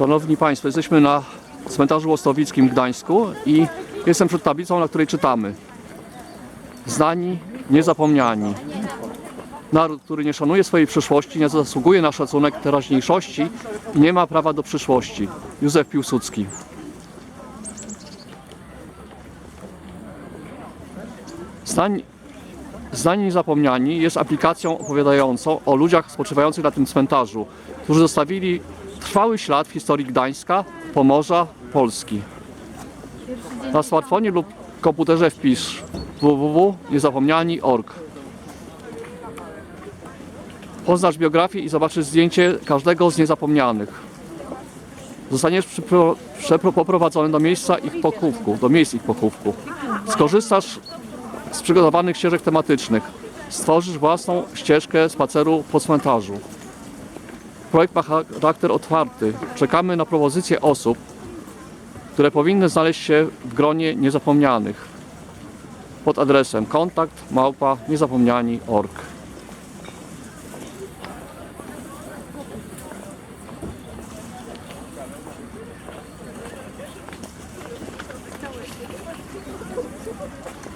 Szanowni Państwo, jesteśmy na cmentarzu Łostowickim w Gdańsku i jestem przed tablicą, na której czytamy Znani, niezapomniani. Naród, który nie szanuje swojej przyszłości, nie zasługuje na szacunek teraźniejszości i nie ma prawa do przyszłości. Józef Piłsudski. Znani Niezapomniani jest aplikacją opowiadającą o ludziach spoczywających na tym cmentarzu, którzy zostawili trwały ślad w historii Gdańska, Pomorza, Polski. Na smartfonie lub komputerze wpisz www.niezapomniani.org Poznasz biografię i zobaczysz zdjęcie każdego z niezapomnianych. Zostaniesz poprowadzony do miejsca ich pochówku, do miejsc ich pochówku. Skorzystasz z przygotowanych ścieżek tematycznych. Stworzysz własną ścieżkę spaceru po cmentarzu. Projekt ma charakter otwarty. Czekamy na propozycje osób, które powinny znaleźć się w gronie niezapomnianych pod adresem kontakt małpa niezapomniani.org. Thank